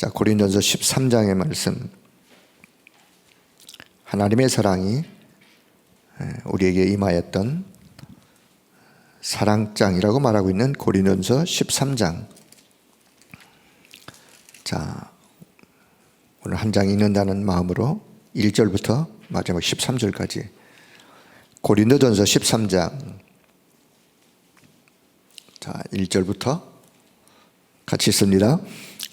자, 고린도서 13장의 말씀. 하나님의 사랑이 우리에게 임하였던 사랑장이라고 말하고 있는 고린도서 13장. 자, 오늘 한 장 읽는다는 마음으로 1절부터 마지막 13절까지 고린도전서 13장 자, 1절부터 같이 씁니다.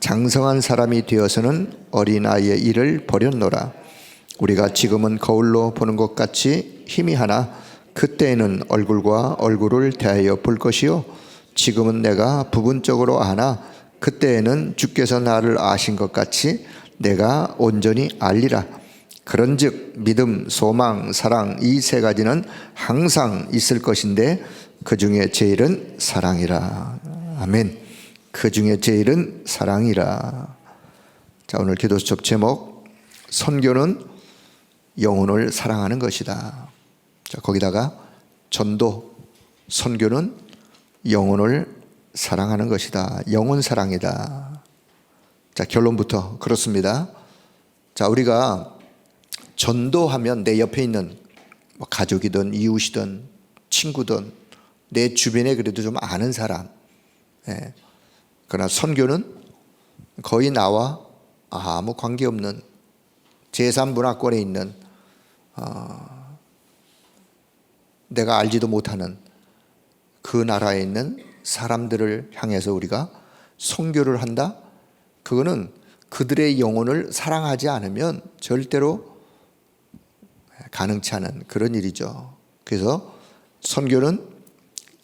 장성한 사람이 되어서는 어린아이의 일을 버렸노라. 우리가 지금은 거울로 보는 것 같이 힘이 하나 그때에는 얼굴과 얼굴을 대하여 볼 것이요 지금은 내가 부분적으로 아나 그때에는 주께서 나를 아신 것 같이 내가 온전히 알리라. 그런즉 믿음, 소망, 사랑 이 세 가지는 항상 있을 것인데 그 중에 제일은 사랑이라. 아멘. 그 중에 제일은 사랑이라. 자, 오늘 기도 수첩 제목 선교는 영혼을 사랑하는 것이다. 자, 거기다가 전도 선교는 영혼을 사랑하는 것이다. 영혼 사랑이다. 자, 결론부터 그렇습니다. 자, 우리가 전도하면 내 옆에 있는 뭐 가족이든 이웃이든 친구든 내 주변에 그래도 좀 아는 사람. 예. 그러나 선교는 거의 나와 아무 관계없는 제3문화권에 있는 어, 내가 알지도 못하는 그 나라에 있는 사람들을 향해서 우리가 선교를 한다. 그거는 그들의 영혼을 사랑하지 않으면 절대로 가능치 않은 그런 일이죠. 그래서 선교는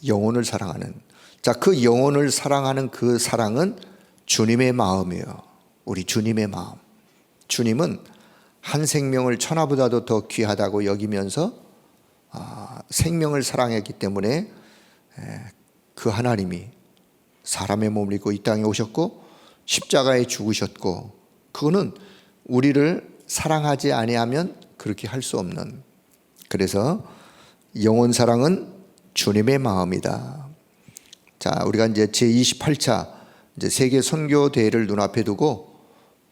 영혼을 사랑하는 자, 그 영혼을 사랑하는 그 사랑은 주님의 마음이에요. 우리 주님의 마음. 주님은 한 생명을 천하보다도 더 귀하다고 여기면서 아, 생명을 사랑했기 때문에 그 하나님이 사람의 몸을 입고 이 땅에 오셨고 십자가에 죽으셨고 그거는 우리를 사랑하지 아니하면 그렇게 할 수 없는 그래서 영혼 사랑은 주님의 마음이다. 자, 우리가 이제 제28차 이제 세계 선교 대회를 눈앞에 두고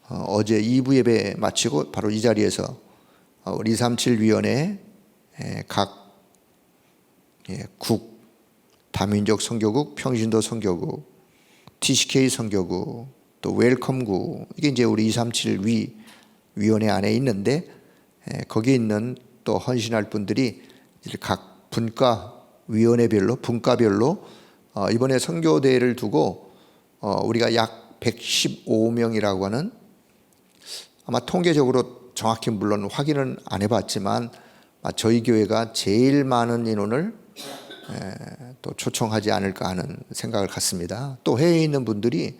어, 제 2부 예배 마치고 바로 이 자리에서 어, 우리 237 위원회 각 예, 국, 다민족 선교국, 평신도 선교국, TCK 선교국, 또 웰컴국 이게 이제 우리 237 위 위원회 안에 있는데 거기에 있는 또 헌신할 분들이 각 분과 위원회별로 분과별로 어, 이번에 선교 대회를 두고 어, 우리가 약 115명이라고 하는 아마 통계적으로 정확히 물론 확인은 안 해봤지만 저희 교회가 제일 많은 인원을 또 초청하지 않을까 하는 생각을 갖습니다. 또 해외에 있는 분들이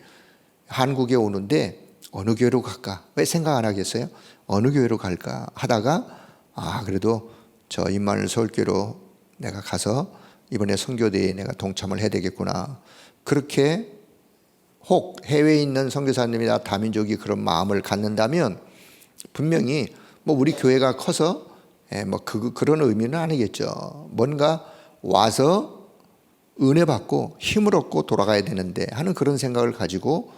한국에 오는데 어느 교회로 갈까? 왜 생각 안 하겠어요? 어느 교회로 갈까? 하다가 아 그래도 저 임마누엘 서울교로 내가 가서 이번에 선교대에 내가 동참을 해야 되겠구나. 그렇게 혹 해외에 있는 선교사님이나 다민족이 그런 마음을 갖는다면 분명히 뭐 우리 교회가 커서 예, 뭐 그, 그런 의미는 아니겠죠. 뭔가 와서 은혜 받고 힘을 얻고 돌아가야 되는데 하는 그런 생각을 가지고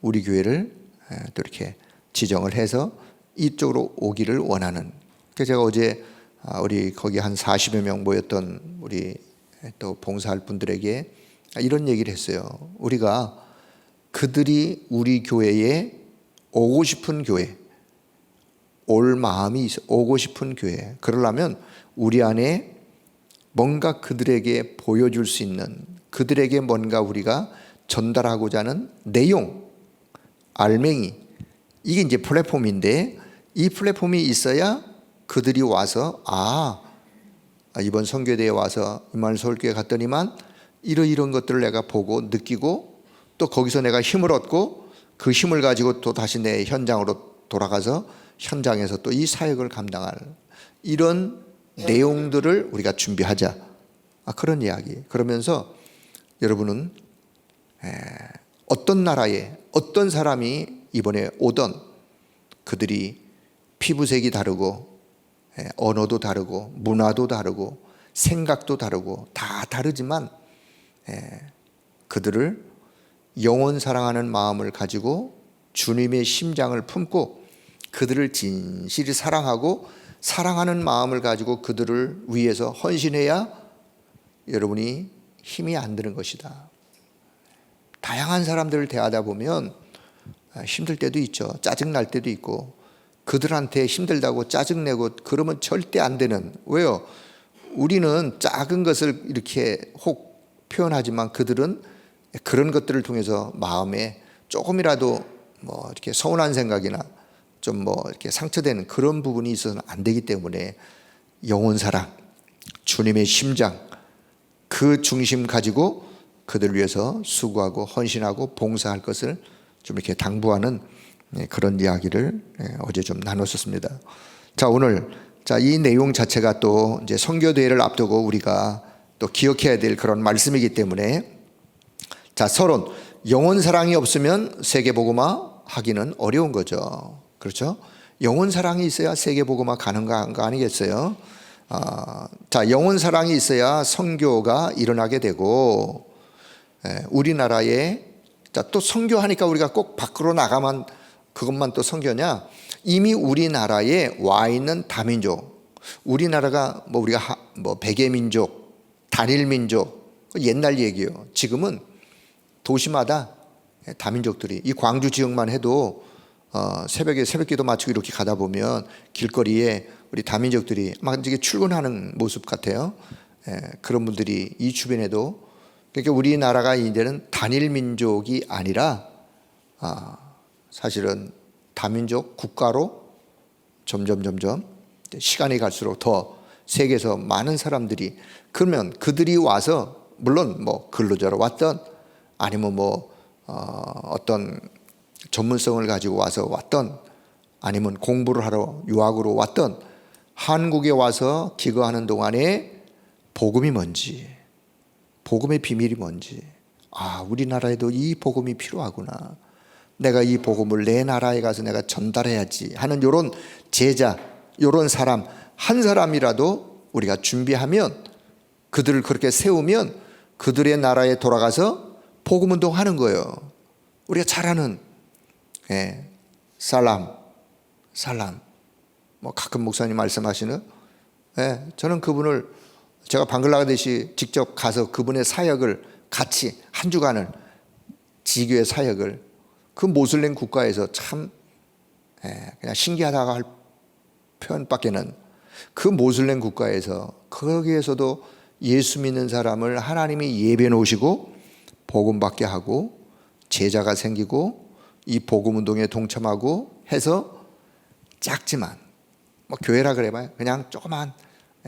우리 교회를 예, 또 이렇게 지정을 해서 이쪽으로 오기를 원하는. 그래서 제가 어제 아, 우리 거기 한 40여 명 모였던 우리 또 봉사할 분들에게 이런 얘기를 했어요. 우리가 그들이 우리 교회에 오고 싶은 교회, 올 마음이 있어 오고 싶은 교회. 그러려면 우리 안에 뭔가 그들에게 보여줄 수 있는 그들에게 뭔가 우리가 전달하고자 하는 내용, 알맹이 이게 이제 플랫폼인데 이 플랫폼이 있어야 그들이 와서 아 이번 선교대에 와서 이만 서울교회 갔더니만 이런 이런 것들을 내가 보고 느끼고 또 거기서 내가 힘을 얻고 그 힘을 가지고 또 다시 내 현장으로 돌아가서 현장에서 또 이 사역을 감당할 이런 내용들을 우리가 준비하자. 아, 그런 이야기. 그러면서 여러분은 에, 어떤 나라에 어떤 사람이 이번에 오던 그들이 피부색이 다르고 에, 언어도 다르고 문화도 다르고 생각도 다르고 다 다르지만 에, 그들을 영원 사랑하는 마음을 가지고 주님의 심장을 품고 그들을 진실히 사랑하고 사랑하는 마음을 가지고 그들을 위해서 헌신해야 여러분이 힘이 안 드는 것이다. 다양한 사람들을 대하다 보면 힘들 때도 있죠. 짜증 날 때도 있고 그들한테 힘들다고 짜증 내고 그러면 절대 안 되는 왜요? 우리는 작은 것을 이렇게 혹 표현하지만 그들은 그런 것들을 통해서 마음에 조금이라도 뭐 이렇게 서운한 생각이나 좀 뭐 이렇게 상처되는 그런 부분이 있어서는 안 되기 때문에 영혼 사랑, 주님의 심장 그 중심 가지고 그들 위해서 수고하고 헌신하고 봉사할 것을 좀 이렇게 당부하는 예, 그런 이야기를 예, 어제 좀 나눴었습니다. 자 오늘 자 이 내용 자체가 또 이제 선교 대회를 앞두고 우리가 또 기억해야 될 그런 말씀이기 때문에 자 서론 영혼 사랑이 없으면 세계 복음화 하기는 어려운 거죠. 그렇죠? 영혼 사랑이 있어야 세계 복음화 가능한 거 아니겠어요? 아, 자 영혼 사랑이 있어야 선교가 일어나게 되고 예, 우리나라에 자, 또 선교하니까 우리가 꼭 밖으로 나가만 그것만 또 선교냐? 이미 우리나라에 와 있는 다민족, 우리나라가 뭐 우리가 하, 뭐 백의 민족, 단일 민족 옛날 얘기요. 지금은 도시마다 다민족들이 이 광주 지역만 해도 어, 새벽에 새벽기도 마치고 이렇게 가다 보면 길거리에 우리 다민족들이 막 이게 출근하는 모습 같아요. 예, 그런 분들이 이 주변에도 그러니까 우리나라가 이제는 단일 민족이 아니라 아, 사실은 다민족 국가로 점점 점점 시간이 갈수록 더 세계에서 많은 사람들이 그러면 그들이 와서 물론 뭐 근로자로 왔던 아니면 뭐 어, 어떤 전문성을 가지고 와서 왔던 아니면 공부를 하러 유학으로 왔던 한국에 와서 기거하는 동안에 복음이 뭔지 복음의 비밀이 뭔지 아 우리나라에도 이 복음이 필요하구나 내가 이 복음을 내 나라에 가서 내가 전달해야지 하는 요런 제자 요런 사람 한 사람이라도 우리가 준비하면 그들을 그렇게 세우면 그들의 나라에 돌아가서 복음 운동하는 거예요. 우리가 잘 아는 예, 살람, 살람. 뭐 가끔 목사님 말씀하시는 예, 저는 그분을 제가 방글라데시 직접 가서 그분의 사역을 같이 한 주간을 지교의 사역을 그 모슬렘 국가에서 참 예, 그냥 신기하다고 할 표현밖에는 그 모슬렘 국가에서 거기에서도 예수 믿는 사람을 하나님이 예배 놓으시고 복음 받게 하고 제자가 생기고 이 복음 운동에 동참하고 해서 작지만 뭐 교회라 그래봐요. 그냥 조그만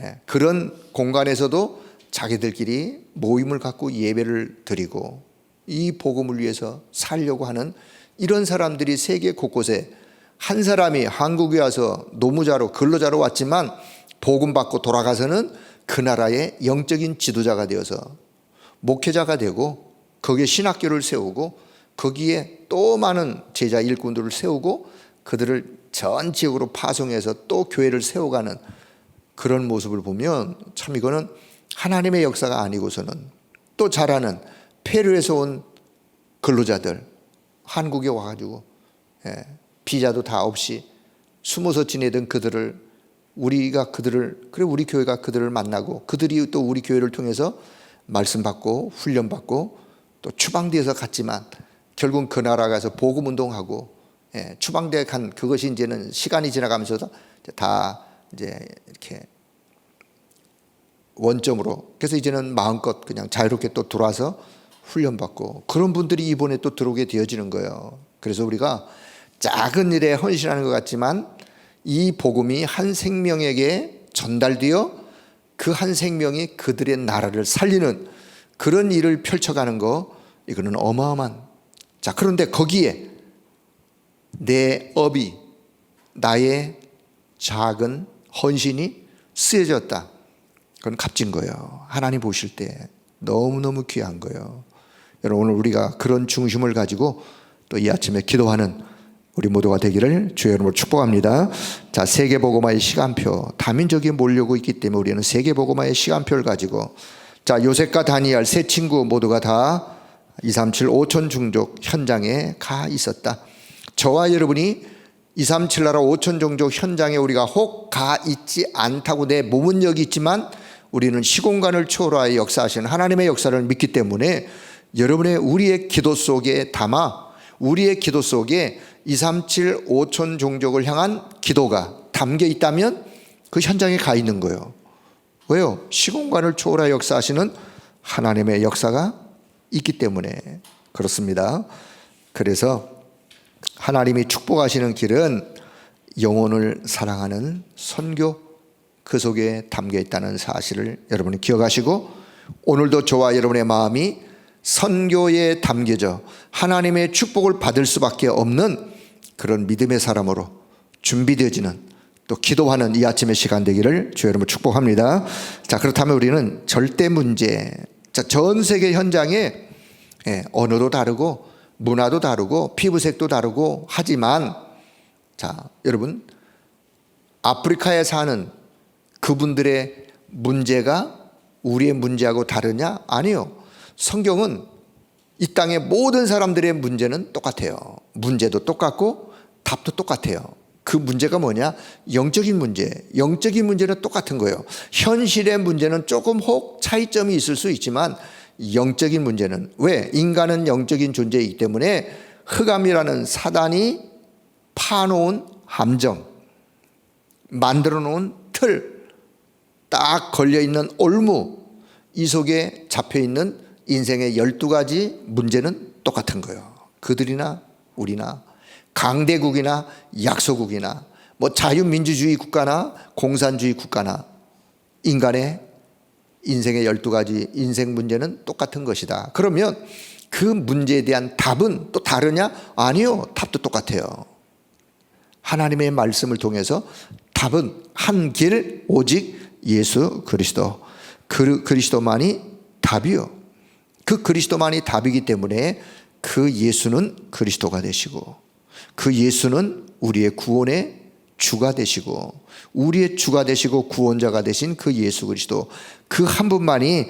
예, 그런 공간에서도 자기들끼리 모임을 갖고 예배를 드리고 이 복음을 위해서 살려고 하는 이런 사람들이 세계 곳곳에 한 사람이 한국에 와서 노무자로 근로자로 왔지만 복음 받고 돌아가서는 그 나라의 영적인 지도자가 되어서 목회자가 되고 거기에 신학교를 세우고 거기에 또 많은 제자 일꾼들을 세우고 그들을 전 지역으로 파송해서 또 교회를 세워가는 그런 모습을 보면 참 이거는 하나님의 역사가 아니고서는 또 잘하는 페루에서 온 근로자들 한국에 와가지고 예, 비자도 다 없이 숨어서 지내던 그들을 우리가 그들을 그래 우리 교회가 그들을 만나고 그들이 또 우리 교회를 통해서 말씀 받고 훈련 받고 또 추방되어서 갔지만 결국 그 나라 가서 복음 운동하고 예, 추방돼 간 그것이 이제는 시간이 지나가면서도 이제 다 이제 이렇게 원점으로 그래서 이제는 마음껏 그냥 자유롭게 또 들어와서 훈련받고 그런 분들이 이번에 또 들어오게 되어지는 거예요. 그래서 우리가 작은 일에 헌신하는 것 같지만 이 복음이 한 생명에게 전달되어 그 한 생명이 그들의 나라를 살리는 그런 일을 펼쳐가는 거 이거는 어마어마한 자 그런데 거기에 내 업이 나의 작은 헌신이 쓰여졌다. 그건 값진 거예요. 하나님 보실 때 너무너무 귀한 거예요. 여러분 오늘 우리가 그런 중심을 가지고 또 이 아침에 기도하는 우리 모두가 되기를 주의 이름으로 축복합니다. 자, 세계보고마의 시간표. 다민족이 몰려오고 있기 때문에 우리는 세계보고마의 시간표를 가지고 자, 요셉과 다니엘 세 친구 모두가 다 237 5천 종족 현장에 가 있었다. 저와 여러분이 237 나라 5천 종족 현장에 우리가 혹 가 있지 않다고 내 몸은 여기 있지만 우리는 시공간을 초월하여 역사하시는 하나님의 역사를 믿기 때문에 여러분의 우리의 기도 속에 담아 우리의 기도 속에 237 5천 종족을 향한 기도가 담겨 있다면 그 현장에 가 있는 거예요. 왜요? 시공간을 초월하여 역사하시는 하나님의 역사가 있기 때문에 그렇습니다. 그래서 하나님이 축복하시는 길은 영혼을 사랑하는 선교 그 속에 담겨 있다는 사실을 여러분이 기억하시고 오늘도 저와 여러분의 마음이 선교에 담겨져 하나님의 축복을 받을 수밖에 없는 그런 믿음의 사람으로 준비되어지는 또 기도하는 이 아침의 시간 되기를 주 여러분 축복합니다. 자, 그렇다면 우리는 절대 문제, 자, 전 세계 현장에 예, 언어도 다르고 문화도 다르고 피부색도 다르고 하지만 자, 여러분 아프리카에 사는 그분들의 문제가 우리의 문제하고 다르냐? 아니요. 성경은 이 땅의 모든 사람들의 문제는 똑같아요. 문제도 똑같고 답도 똑같아요. 그 문제가 뭐냐? 영적인 문제. 영적인 문제는 똑같은 거예요. 현실의 문제는 조금 혹 차이점이 있을 수 있지만 영적인 문제는 왜? 인간은 영적인 존재이기 때문에 흑암이라는 사단이 파놓은 함정, 만들어 놓은 틀, 딱 걸려 있는 올무, 이 속에 잡혀 있는 인생의 12가지 문제는 똑같은 거예요. 그들이나 우리나 강대국이나 약소국이나 뭐 자유민주주의 국가나 공산주의 국가나 인간의 인생의 12가지 인생 문제는 똑같은 것이다. 그러면 그 문제에 대한 답은 또 다르냐? 아니요. 답도 똑같아요. 하나님의 말씀을 통해서 답은 한 길 오직 예수 그리스도. 그, 그리스도만이 답이요. 그 그리스도만이 답이기 때문에 그 예수는 그리스도가 되시고 그 예수는 우리의 구원의 주가 되시고 우리의 주가 되시고 구원자가 되신 그 예수 그리스도 그 한 분만이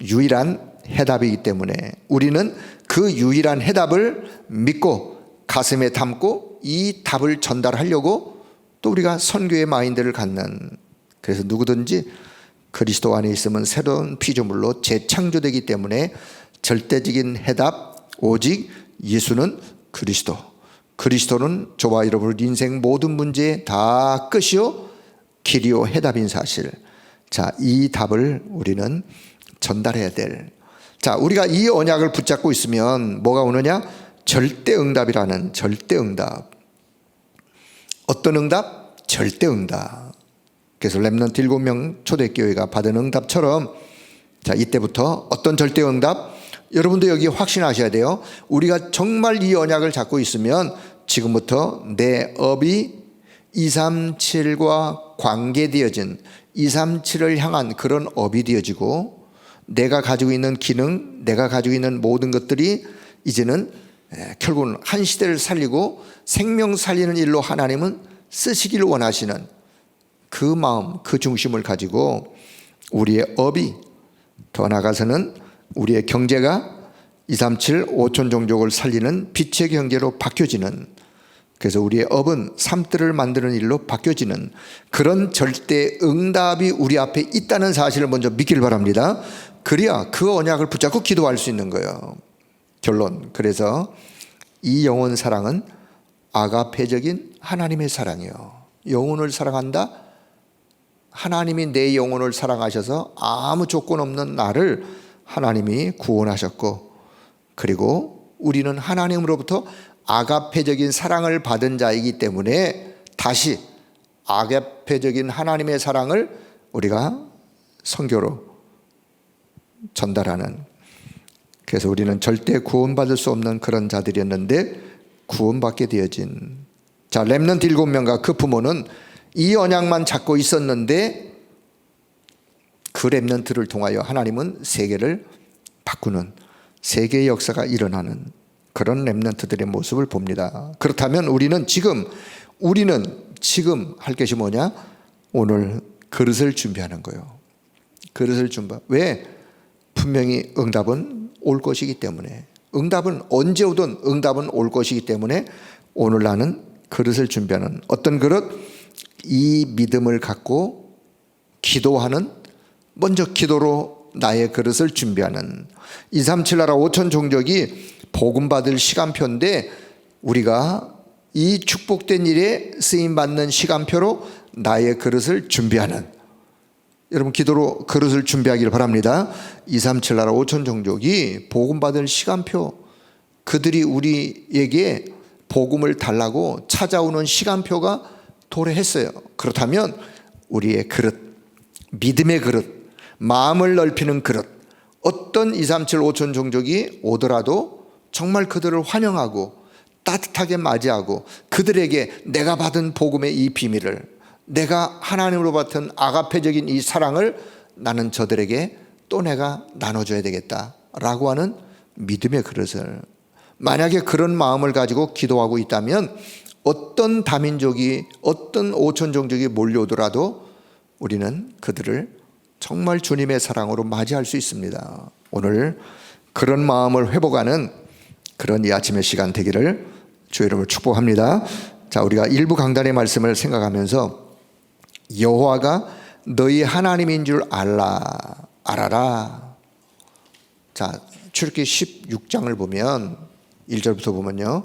유일한 해답이기 때문에 우리는 그 유일한 해답을 믿고 가슴에 담고 이 답을 전달하려고 또 우리가 선교의 마인드를 갖는 그래서 누구든지 그리스도 안에 있으면 새로운 피조물로 재창조되기 때문에 절대적인 해답 오직 예수는 그리스도. 그리스도는 저와 여러분 인생 모든 문제에 다 끝이요 길이요 해답인 사실. 자, 이 답을 우리는 전달해야 될. 자, 우리가 이 언약을 붙잡고 있으면 뭐가 오느냐? 절대 응답이라는 절대 응답. 어떤 응답? 절대 응답. 그래서 렘넌트 7명 초대교회가 받은 응답처럼 자, 이때부터 어떤 절대 응답? 여러분도 여기 확신하셔야 돼요. 우리가 정말 이 언약을 잡고 있으면 지금부터 내 업이 237과 관계되어진 237을 향한 그런 업이 되어지고 내가 가지고 있는 기능, 내가 가지고 있는 모든 것들이 이제는 결국은 한 시대를 살리고 생명 살리는 일로 하나님은 쓰시길 원하시는 그 마음, 그 중심을 가지고 우리의 업이 더 나아가서는 우리의 경제가 237, 5천 종족을 살리는 빛의 경제로 바뀌어지는 그래서 우리의 업은 삶들을 만드는 일로 바뀌어지는 그런 절대 응답이 우리 앞에 있다는 사실을 먼저 믿기를 바랍니다. 그래야 그 언약을 붙잡고 기도할 수 있는 거예요. 결론. 그래서 이 영혼 사랑은 아가페적인 하나님의 사랑이요. 영혼을 사랑한다? 하나님이 내 영혼을 사랑하셔서 아무 조건 없는 나를 하나님이 구원하셨고, 그리고 우리는 하나님으로부터 아가페적인 사랑을 받은 자이기 때문에 다시 아가페적인 하나님의 사랑을 우리가 선교로 전달하는 그래서 우리는 절대 구원받을 수 없는 그런 자들이었는데 구원받게 되어진 자 렘넌트 일곱 명과 그 부모는 이 언약만 잡고 있었는데 그 렘넌트를 통하여 하나님은 세계를 바꾸는 세계의 역사가 일어나는 그런 렘넌트들의 모습을 봅니다. 그렇다면 우리는 지금 우리는 지금 할 것이 뭐냐? 오늘 그릇을 준비하는 거예요. 그릇을 준비. 왜? 분명히 응답은 올 것이기 때문에 응답은 언제 오든 응답은 올 것이기 때문에 오늘 나는 그릇을 준비하는 어떤 그릇 이 믿음을 갖고 기도하는 먼저 기도로 나의 그릇을 준비하는 237 나라 5천 종족이 복음 받을 시간표인데 우리가 이 축복된 일에 쓰임 받는 시간표로 나의 그릇을 준비하는 여러분 기도로 그릇을 준비하기를 바랍니다. 237 나라 5천 종족이 복음 받을 시간표 그들이 우리에게 복음을 달라고 찾아오는 시간표가 도래했어요. 그렇다면 우리의 그릇, 믿음의 그릇, 마음을 넓히는 그릇, 어떤 237 5천 종족이 오더라도 정말 그들을 환영하고 따뜻하게 맞이하고 그들에게 내가 받은 복음의 이 비밀을 내가 하나님으로 받은 아가페적인 이 사랑을 나는 저들에게 또 내가 나눠줘야 되겠다라고 하는 믿음의 그릇을 만약에 그런 마음을 가지고 기도하고 있다면 어떤 다민족이 어떤 오천 종족이 몰려오더라도 우리는 그들을 정말 주님의 사랑으로 맞이할 수 있습니다. 오늘 그런 마음을 회복하는 그런 이 아침의 시간 되기를 주 여러분을 축복합니다. 자, 우리가 일부 강단의 말씀을 생각하면서 여호와가 너희 하나님인 줄 알라 알아라. 자, 출애기 16장을 보면 1절부터 보면요.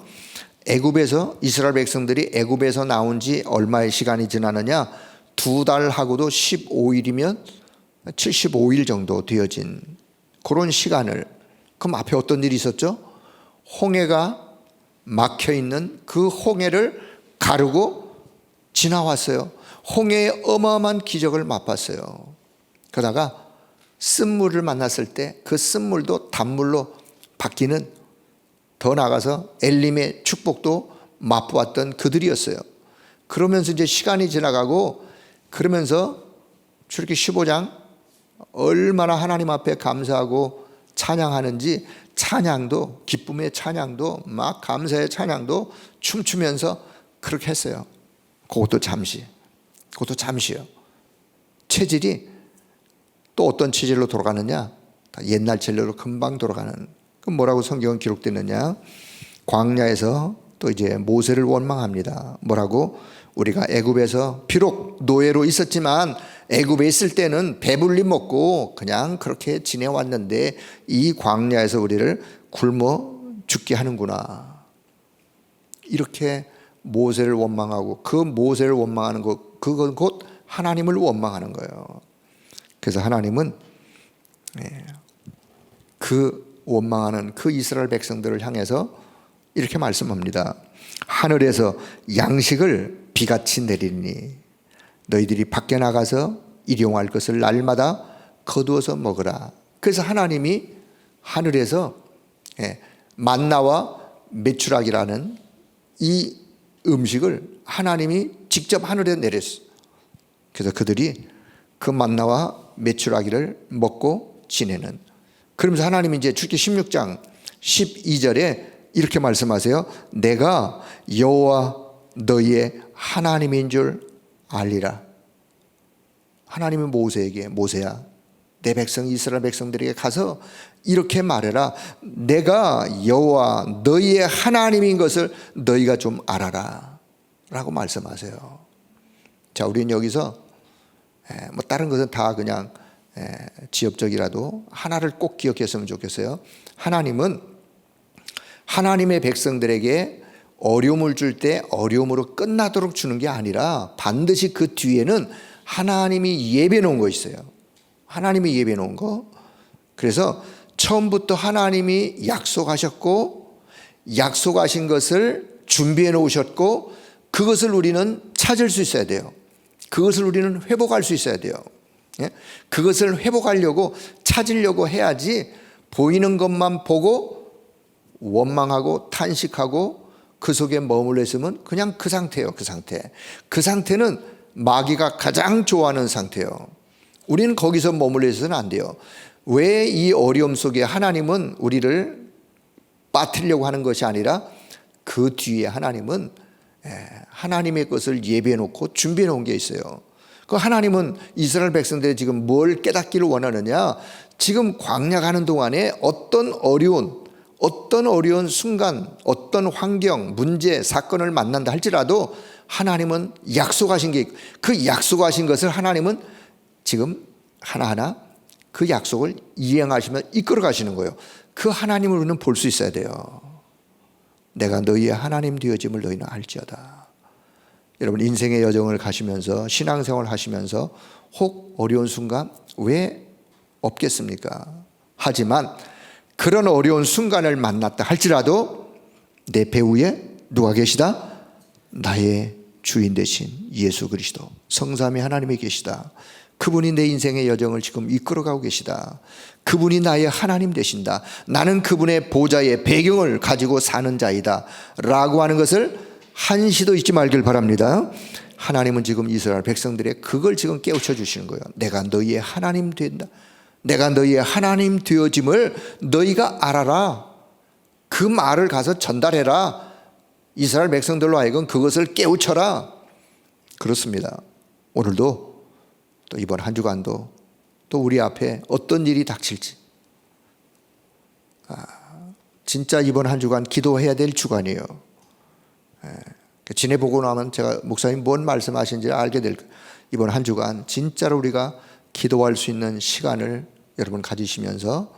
애굽에서 이스라엘 백성들이 애굽에서 나온 지 얼마의 시간이 지나느냐? 두 달하고도 15일이면 75일 정도 되어진 그런 시간을 그럼 앞에 어떤 일이 있었죠? 홍해가 막혀 있는 그 홍해를 가르고 지나왔어요. 홍해의 어마어마한 기적을 맛봤어요. 그러다가 쓴물을 만났을 때 그 쓴물도 단물로 바뀌는 더 나아가서 엘림의 축복도 맛보았던 그들이었어요. 그러면서 이제 시간이 지나가고 그러면서 출애기 15장 얼마나 하나님 앞에 감사하고 찬양하는지 찬양도 기쁨의 찬양도 막 감사의 찬양도 춤추면서 그렇게 했어요. 그것도 잠시. 그것도 잠시요. 체질이 또 어떤 체질로 돌아가느냐? 옛날 체질로 금방 돌아가는. 그럼 뭐라고 성경은 기록되느냐? 광야에서 또 이제 모세를 원망합니다. 뭐라고? 우리가 애굽에서 비록 노예로 있었지만 애굽에 있을 때는 배불리 먹고 그냥 그렇게 지내왔는데 이 광야에서 우리를 굶어 죽게 하는구나. 이렇게 모세를 원망하고 그 모세를 원망하는 것 그건 곧 하나님을 원망하는 거예요. 그래서 하나님은 예, 그 원망하는 그 이스라엘 백성들을 향해서 이렇게 말씀합니다. 하늘에서 양식을 비같이 내리니 너희들이 밖에 나가서 일용할 것을 날마다 거두어서 먹으라. 그래서 하나님이 하늘에서 예, 만나와 메추락이라는 이 음식을 하나님이 직접 하늘에 내렸어요. 그래서 그들이 그 만나와 메추라기를 먹고 지내는. 그러면서 하나님이 이제 출기 16장 12절에 이렇게 말씀하세요. 내가 여호와 너희의 하나님인 줄 알리라. 하나님은 모세에게 모세야 내 백성 이스라엘 백성들에게 가서 이렇게 말해라 내가 여호와 너희의 하나님인 것을 너희가 좀 알아라 라고 말씀하세요 자 우리는 여기서 에, 뭐 다른 것은 다 그냥 에, 지엽적이라도 하나를 꼭 기억했으면 좋겠어요 하나님은 하나님의 백성들에게 어려움을 줄 때 어려움으로 끝나도록 주는 게 아니라 반드시 그 뒤에는 하나님이 예배 놓은 거 있어요. 하나님이 예배 놓은 거. 그래서 처음부터 하나님이 약속하셨고 약속하신 것을 준비해 놓으셨고 그것을 우리는 찾을 수 있어야 돼요. 그것을 우리는 회복할 수 있어야 돼요. 예? 그것을 회복하려고 찾으려고 해야지 보이는 것만 보고 원망하고 탄식하고 그 속에 머물러 있으면 그냥 그 상태예요. 그 상태. 그 상태는 마귀가 가장 좋아하는 상태예요. 우리는 거기서 머물러 있어서는 안 돼요. 왜 이 어려움 속에 하나님은 우리를 빠뜨리려고 하는 것이 아니라 그 뒤에 하나님은 예, 하나님의 것을 예비해 놓고 준비해 놓은 게 있어요. 그 하나님은 이스라엘 백성들이 지금 뭘 깨닫기를 원하느냐? 지금 광야 가는 동안에 어떤 어려운 어떤 어려운 순간, 어떤 환경, 문제, 사건을 만난다 할지라도 하나님은 약속하신 게그 약속하신 것을 하나님은 지금 하나하나 그 약속을 이행하시며 이끌어 가시는 거예요. 그 하나님을 우리는 볼 수 있어야 돼요. 내가 너희의 하나님 되어짐을 너희는 알지어다. 여러분 인생의 여정을 가시면서 신앙생활 하시면서 혹 어려운 순간 왜 없겠습니까? 하지만 그런 어려운 순간을 만났다 할지라도 내 배후에 누가 계시다? 나의 주인 되신 예수 그리스도 성삼위 하나님이 계시다. 그분이 내 인생의 여정을 지금 이끌어가고 계시다. 그분이 나의 하나님 되신다. 나는 그분의 보좌의 배경을 가지고 사는 자이다. 라고 하는 것을 한시도 잊지 말길 바랍니다. 하나님은 지금 이스라엘 백성들의 그걸 지금 깨우쳐 주시는 거예요. 내가 너희의 하나님 된다. 내가 너희의 하나님 되어짐을 너희가 알아라. 그 말을 가서 전달해라. 이스라엘 백성들로 하여금 그것을 깨우쳐라. 그렇습니다. 오늘도 또 이번 한 주간도 또 우리 앞에 어떤 일이 닥칠지. 아, 진짜 이번 한 주간 기도해야 될 주간이에요. 예, 지내보고 나면 제가 목사님 뭔 말씀하신지 알게 될 이번 한 주간 진짜로 우리가 기도할 수 있는 시간을 여러분 가지시면서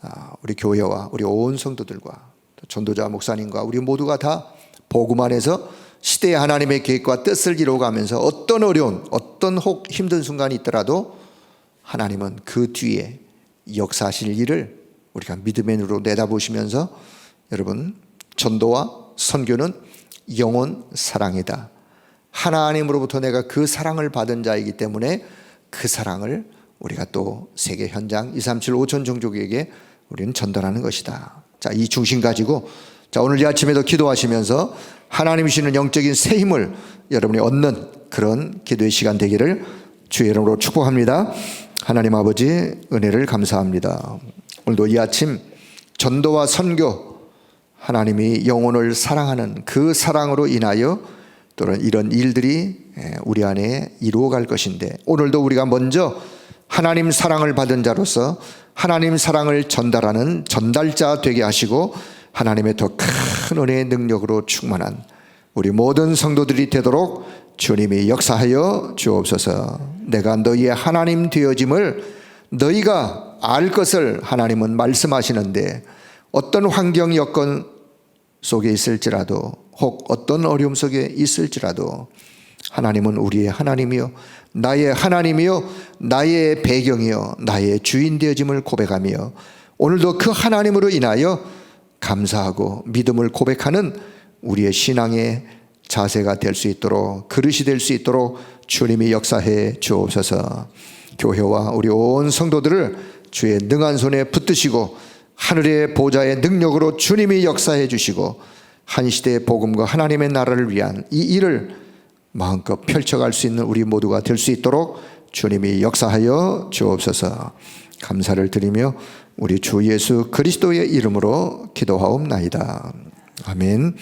아, 우리 교회와 우리 온 성도들과 전도자 목사님과 우리 모두가 다 복음 안에서 시대의 하나님의 계획과 뜻을 이루어가면서 어떤 어려운 어떤 혹 힘든 순간이 있더라도 하나님은 그 뒤에 역사하실 일을 우리가 믿음의 눈으로 내다보시면서 여러분 전도와 선교는 영혼 사랑이다. 하나님으로부터 내가 그 사랑을 받은 자이기 때문에 그 사랑을 우리가 또 세계 현장 237 5천 종족에게 우리는 전달하는 것이다. 자, 이 중심 가지고 자, 오늘 이 아침에도 기도하시면서 하나님이 주시는 영적인 새 힘을 여러분이 얻는 그런 기도의 시간 되기를 주의 이름으로 축복합니다. 하나님 아버지 은혜를 감사합니다. 오늘도 이 아침 전도와 선교 하나님이 영혼을 사랑하는 그 사랑으로 인하여 또는 이런 일들이 우리 안에 이루어갈 것인데 오늘도 우리가 먼저 하나님 사랑을 받은 자로서 하나님 사랑을 전달하는 전달자 되게 하시고 하나님의 더 큰 은혜의 능력으로 충만한 우리 모든 성도들이 되도록 주님이 역사하여 주옵소서. 내가 너희의 하나님 되어짐을 너희가 알 것을 하나님은 말씀하시는데 어떤 환경 여건 속에 있을지라도 혹 어떤 어려움 속에 있을지라도 하나님은 우리의 하나님이요 나의 하나님이요 나의 배경이요 나의 주인 되어짐을 고백하며 오늘도 그 하나님으로 인하여 감사하고 믿음을 고백하는 우리의 신앙의 자세가 될 수 있도록 그릇이 될 수 있도록 주님이 역사해 주옵소서. 교회와 우리 온 성도들을 주의 능한 손에 붙드시고 하늘의 보좌의 능력으로 주님이 역사해 주시고 한 시대의 복음과 하나님의 나라를 위한 이 일을 마음껏 펼쳐갈 수 있는 우리 모두가 될 수 있도록 주님이 역사하여 주옵소서. 감사를 드리며 우리 주 예수 그리스도의 이름으로 기도하옵나이다. 아멘.